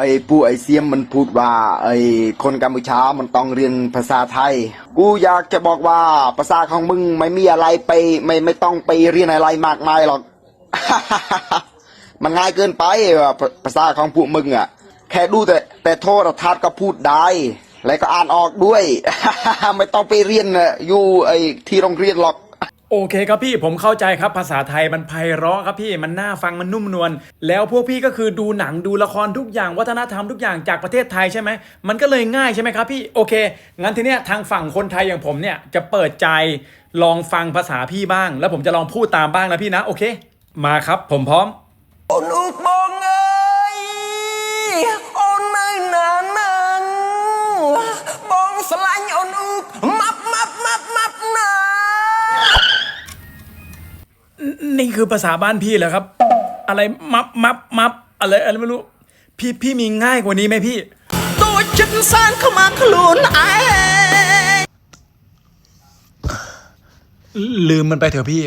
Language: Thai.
ไอ้ปู่ไอ้เสียมมันพูดว่าไอ้คนกัมพูชา มันต้องเรียนภาษาไทย กูอยากจะบอกว่าภาษาของมึงไม่มีอะไรไปไม่ไม่ต้องไปเรียนอะไรมากมายหรอก มันง่ายเกินไปว่ะภาษาของพวกมึงอะ แค่ดูแต่แต่โทรทัศน์ก็พูดได้ และก็อ่านออกด้วย ไม่ต้องไปเรียนน่ะอยู่ไอ้ที่โรงเรียนหรอก โอเคครับพี่ผมเข้าใจครับภาษาไทยมันไพเราะครับพี่มันน่าฟังมันนุ่มนวลแล้วพวกพี่ก็คือดูหนังดูละครทุกอย่างวัฒนธรรมทุกอย่างจากประเทศไทยใช่ไหมมันก็เลยง่ายใช่ไหมครับพี่โอเค งั้นทีเนี้ยทางฝั่งคนไทยอย่างผมเนี่ยจะเปิดใจลองฟังภาษาพี่บ้าง แล้วผมจะลองพูดตามบ้างนะพี่นะโอเค มาครับผมพร้อมอลูกบองเอ้ยโอนไม่นานนังบองสลังโอนุก นี่คือภาษาบ้านพี่เหรอครับ อะไรมับมับมับอะไรอะไรไม่รู้ พี่พี่มีง่ายกว่านี้ไหมพี่ตัวฉันสร้างเข้ามาขลุนไอลืมมันไปเถอะพี่